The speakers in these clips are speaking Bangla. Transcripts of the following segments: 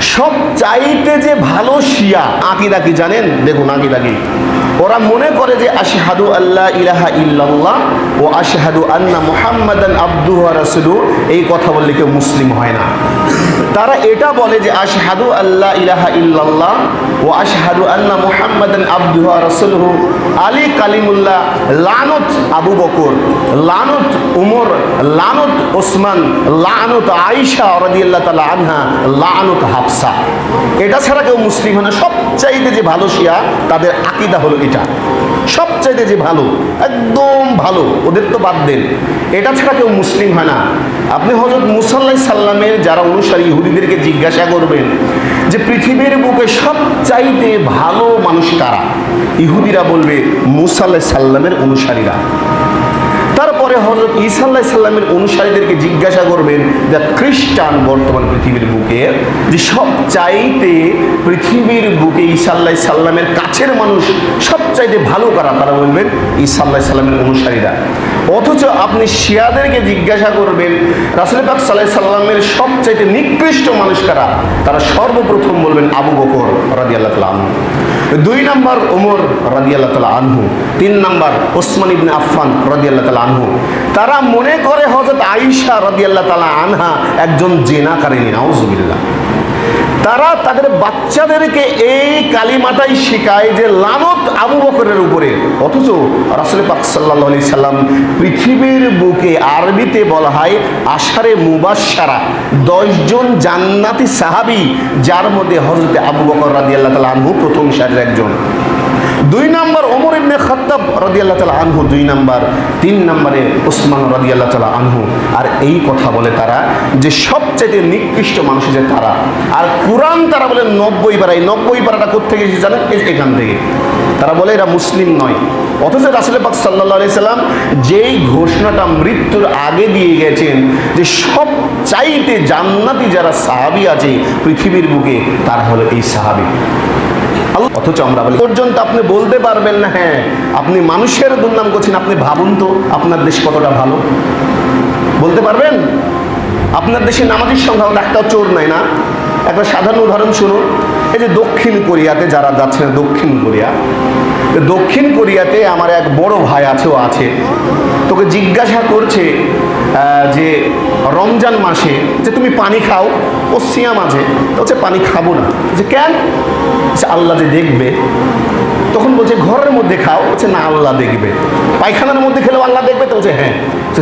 সব চাইতে যে ভালো শিয়া আঁকি কি জানেন? দেখুন আকিদা কি। ওরা মনে করে যে আশহাদু আল্লাহ ইলাহা ইল্লাল্লাহ ও আশহাদু আন্না মোহাম্মদ আব্দুহ রাসূলু এই কথা বললে কেউ মুসলিম হয় না। তারা এটা বলে যে আশহাদু আল্লাহ ইলাহা ইল্লাল্লাহ ও আশহাদু আল্লাহ মুহাম্মাদান আব্দুহু রাসূলুহু। আলী কালিমুল্লাহ, লানত আবু বকর, লানত উমর, লানত ওসমান, লানত আয়েশা রাদিয়াল্লাহু তাআলা আনহা, লানত হাফসা। এটা ছাড়া কেউ মুসলিম হয় না। সবচাইতে যে ভালো শিয়া, তাদের আকিদা হলো এটা। সবচাইতে যে ভালো, একদম ভালো, ওদের তো বাদ দেন। এটা ছাড়া কেউ মুসলিম হয় না। আপনি হজরত মুসাল্লাই সাল্লামের যারা অনুসারী ইহুদিদেরকে জিজ্ঞাসা করবেন যে পৃথিবীর বুকে সবচাইতে ভালো মানুষ কারা? ইহুদিরা বলবে মুসাল্লাই সাল্লামের অনুসারীরা। তারপরে হজরত ইসাল্লাহ সাল্লামের অনুসারীদেরকে জিজ্ঞাসা করবেন যে খ্রিস্টান বর্তমান পৃথিবীর বুকে যে সব চাইতে পৃথিবীর বুকে ইসাল্লাহ সাল্লামের কাছের মানুষ সব চাইতে ভালো কারা? তারা বলবেন ইসাল্লাহ সাল্লামের অনুসারীরা। অথচ আপনি শিয়াদেরকে জিজ্ঞাসা করবেন, রাসুল পাক সাল্লাহ সাল্লামের সবচাইতে নিকৃষ্ট মানুষ কারা? তারা সর্বপ্রথম বলবেন আবু বকর রাজি আল্লাহ আনহু। দুই নম্বর ওমর রাজি আল্লাহ তালা আনহু। তিন নম্বর ওসমান ইবনে আফফান রাজি আল্লাহ তালা আনহু। তারা মনে করে হজরত আইসা রাজি আল্লাহ তালা আনহা একজন জেনাকারিনী নাউজুবিল্লাহ। তারা তাদের বাচ্চাদেরকে এই কালিমাটাই শেখায় যে লানত আবু বকরের উপরে। অথচ রাসুল পাক সাল্লাহ আলি সাল্লাম পৃথিবীর বুকে আরবিতে বলা হয় আষাঢ়ে মুবাসারা দশজন জান্নাতি সাহাবি, যার মধ্যে হজরতে আবু বকর রাদি আল্লাহ তালা প্রথম সারের একজন। দুই নম্বর ওমর ইবনে খত্তাব রাদিয়াল্লাহু তাআলা আনহু, দুই নম্বর। তিন নম্বরে ওসমান রাদিয়াল্লাহু তাআলা আনহু। আর এই কথা বলে তারা যে সবচেয়ে নিকৃষ্ট মানুষ যে তারা। আর কোরআন তারা বলে নব্বই পারা। এই নব্বই পারাটা কোথেকে এসেছে জানেন? এখান থেকে। তারা বলে এরা মুসলিম নয়। অথচ রাসুল পাক সাল্লাহ আলি সাল্লাম যেই ঘোষণাটা মৃত্যুর আগে দিয়ে গেছেন, যে সব চাইতে জান্নাতি যারা সাহাবি আছে পৃথিবীর বুকে, তারা হলো এই সাহাবি। অথচ আমরা বলি, পর্যন্ত আপনি বলতে পারবেন না হ্যাঁ আপনি মানুষের করছেন, আপনি ভাবুন তো আপনার দেশ কতটা ভালো। বলতে পারবেন? আপনার দেশে একটাও চোর নাই না? একটা সাধারণ উদাহরণ শুনুন এই যে দক্ষিণ কোরিয়াতে যারা যাচ্ছেন দক্ষিণ কোরিয়া দক্ষিণ কোরিয়াতে আমার এক বড় ভাই আছে, ও আছে। তোকে জিজ্ঞাসা করছে যে রমজান মাসে, যে তুমি পানি খাও ও সিয়াম আছে হচ্ছে পানি খাব না। যে কেন? আল্লাহ যে দেখবে, তখন বলছে, ঘরের মধ্যে খাও। বলছে, না, আল্লাহ দেখবে। পায়খানার মধ্যে খেলেও আল্লাহ দেখবে তো? বলছে হ্যাঁ।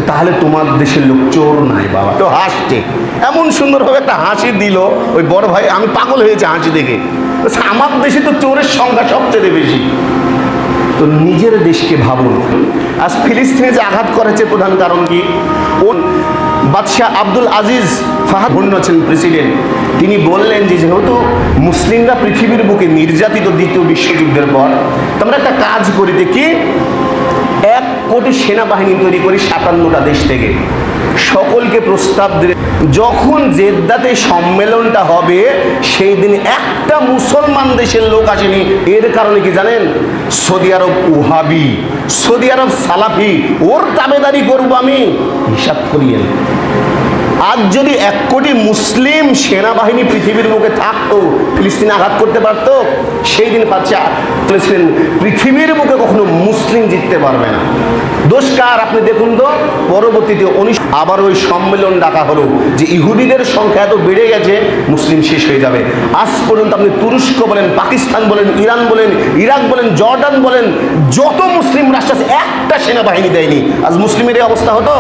তাহলে তোমার দেশের লোক চোর নাই বাবা তো হাসছে। এমন সুন্দরভাবে একটা হাসি দিল, ওই বড় ভাই, আমি পাগল হয়েছে হাসি দেখে। আমার দেশে তো চোরের সংখ্যা সবচেয়ে বেশি। তো নিজের দেশকে ভাবুন। আজ ফিলিস্তিনে যে আঘাত করেছে প্রধান কারণ কি? ও বাদশাহ আব্দুল আজিজ ফাহাদ ছিলেন প্রেসিডেন্ট। তিনি বললেন যে, যেহেতু মুসলিমরা পৃথিবীর বুকে নির্যাতিত দ্বিতীয় বিশ্বযুদ্ধের পর, তোমরা একটা কাজ করি দেখি, এক কোটি সেনাবাহিনী তৈরি করি সাতান্নটা দেশ থেকে। সকলকে প্রস্তাব দিলে। যখন জেদ্দাতে সম্মেলনটা হবে, সেই দিন একটা মুসলমান দেশের লোক আসেনি। এর কারণে কি জানেন? সৌদি আরব উহাবি সৌদি আরব সালাফি, ওর দাবেদারি করব আমি। হিসাব করিয়েন। আজ যদি এক কোটি মুসলিম সেনাবাহিনী পৃথিবীর মুখে থাকতো, ফিলিস্তিনে আঘাত করতে পারতো, সেই দিন বাচ্চা বলেছিলেন পৃথিবীর মুখে কখনো মুসলিম জিততে পারবে না। দোষ কার আপনি দেখুন তো, পরবর্তীতে উনিশ আবার ওই সম্মেলন ডাকা হলো যে ইহুদিদের সংখ্যা এত বেড়ে গেছে, মুসলিম শেষ হয়ে যাবে। আজ পর্যন্ত আপনি তুরস্ক বলেন, পাকিস্তান বলেন, ইরান বলেন, ইরাক বলেন, জর্ডান বলেন, যত মুসলিম রাষ্ট্র আছে, একটা সেনাবাহিনী দেয়নি। আজ মুসলিমের এই অবস্থা হতো।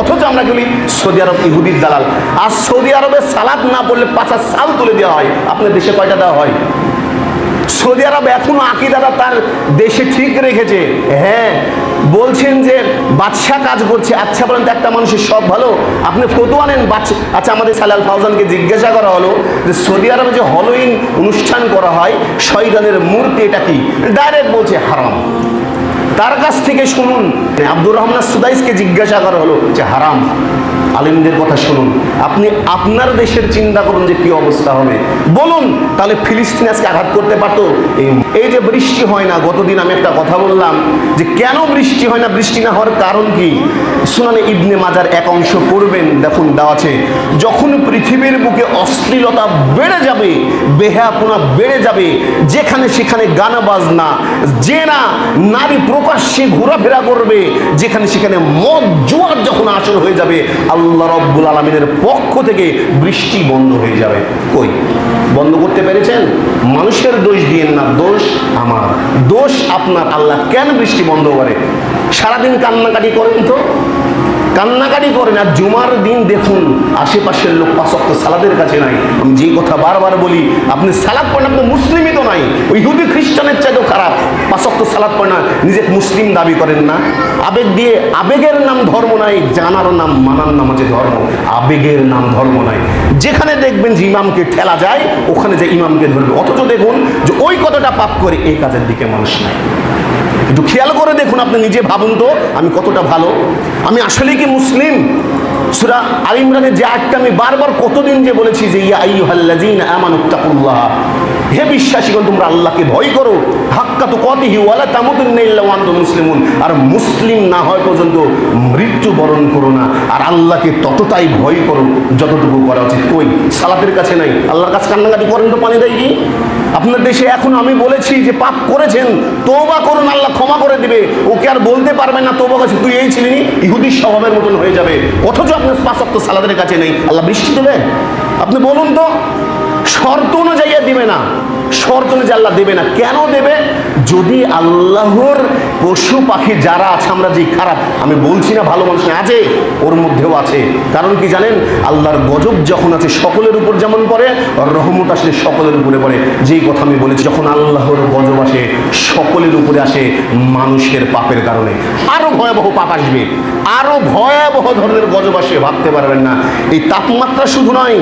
অথচ আমরা বলি, সৌদি আরব ইহুদির দালাল। আর সৌদি আরবে সালাদ না পড়লে পাঁচা সাল তুলে দেওয়া হয়। আপনার দেশে কয়টা দেওয়া হয়? সৌদি আরব এখনও আকিদারা তার দেশে ঠিক রেখেছে। হ্যাঁ বলছেন যে বাদশাহ কাজ করছে। আচ্ছা বলেন তো একটা মানুষের সব ভালো? আপনি ফতুয়া নেন বাচ্চা আচ্ছা আমাদের সালাল ফাউজানকে জিজ্ঞাসা করা হলো যে সৌদি আরবে যে হলোইন অনুষ্ঠান করা হয় শহীদানের মূর্তি এটা কি? ডাইরেক্ট বলছে হারাম। তার কাছ থেকে শুনুন। আব্দুর রহমান সুদাইসকে জিজ্ঞাসা করা হলো যে, হারাম, আলিমদের কথা শুনুন। আপনি আপনার দেশের চিন্তা করুন যে কি অবস্থা হবে। বলুন, তাহলে ফিলিস্তিন আজকে আঘাত করতে পারতো? এই এই যে বৃষ্টি হয় না, গতদিন আমি একটা কথা বললাম যে, কেন বৃষ্টি হয় না? বৃষ্টি না হওয়ার কারণ কি? সুনানে ইবনে মাজার এক অংশ পড়বেন, দেখুন দেওয়া আছে, যখন পৃথিবীর বুকে অশ্লীলতা বেড়ে যাবে বেহাপনা বেড়ে যাবে, যেখানে সেখানে গান বাজনা যে না নারী প্রকাশ্যে ঘোরাফেরা করবে, যেখানে সেখানে মদ জোয়ার যখন আসর হয়ে যাবে, আল্লাহ রব্বুল আলমিনের পক্ষ থেকে বৃষ্টি বন্ধ হয়ে যাবে। কই? বন্ধ করতে পেরেছেন? মানুষের দোষ দিয়েন না, দোষ আমার। দোষ আপনার, আল্লাহ কেন বৃষ্টি বন্ধ করে? সারাদিন কান্নাকাটি করেন তো? কান্নাকাটি করেন, আর জুমার দিন দেখুন, আশেপাশের লোক পাশক্ত সালাদের কাছে নাই। আমি যে কথা বারবার বলি, আপনি সালাদ পড়েন, আপনি মুসলিমই তো নাই। ওই হুদি খ্রিস্টানের চাইতেও পাশক্ত সালাদ পড়ে না, নিজে মুসলিম দাবি করেন না। আবেগ দিয়ে, আবেগের নাম ধর্ম নাই, জানার নাম, মানার নাম হচ্ছে ধর্ম। আবেগের নাম ধর্ম নাই। যেখানে দেখবেন যে ইমামকে ঠেলা যায়, ওখানে যে ইমামকে ধরবে। অথচ দেখুন যে ওই কতটা পাপ করে এই কাজের দিকে মানুষ নাই। একটু খেয়াল করে দেখুন আপনি নিজে ভাবুন তো, আমি কতটা ভালো। আমি আসলে কি মুসলিম? সুরা আল ইমরানের যে আটটা আমি বারবার কতদিন যে বলেছি যে ইয়া আইয়ুহাল্লাযীন আমানুত্তাকুল্লাহ হে বিশ্বাসীগণ, তোমরা আল্লাহকে ভয় করো। হাক্কা তো কতিহি ওয়ালা আনতুম মুসলিমুন। আর মুসলিম না হয় পর্যন্ত মৃত্যু বরণ করো না। আর আল্লাহকে ততটাই ভয় করো যতটুকু করা উচিত। কই? সালাতের কাছে নাই। আল্লাহর কাছে কান্নাকাটি করেন তো পানি দেয় কি? আপনার দেশে এখন আমি বলেছি যে পাপ করেছেন তোবা করুন, আল্লাহ ক্ষমা করে দিবে। ওকে আর বলতে পারবে না তোবা কাছে তুই এই ছিলিনি? ইহুদির স্বভাবের মতন হয়ে যাবে। অথচ আপনার পাঁচক্ত সালাদের কাছে নেই। আল্লাহ বৃষ্টি দেবে আপনি বলুন তো শর্ত অনুযায়ী দিবে না। শর্ত অনুযায়ী আল্লাহ দেবে না। কেন দেবে? যদি আল্লাহর পশু পাখি যারা আছে, আমরা যে খারাপ, আমি বলছি না ভালো মানুষ আছে, ওর মধ্যেও আছে। কারণ কি জানেন? আল্লাহর গজব যখন আছে, সকলের উপর যেমন পড়ে রহমত আসলে সকলের উপরে পড়ে। যেই কথা আমি বলেছি, যখন আল্লাহর গজব আসে, সকলের উপরে আসে মানুষের পাপের কারণে। আরও ভয়াবহ পাপ আসবে। আরও ভয়াবহ ধরনের গজব আসে, ভাবতে পারবেন না। এই তাপমাত্রা শুধু নয়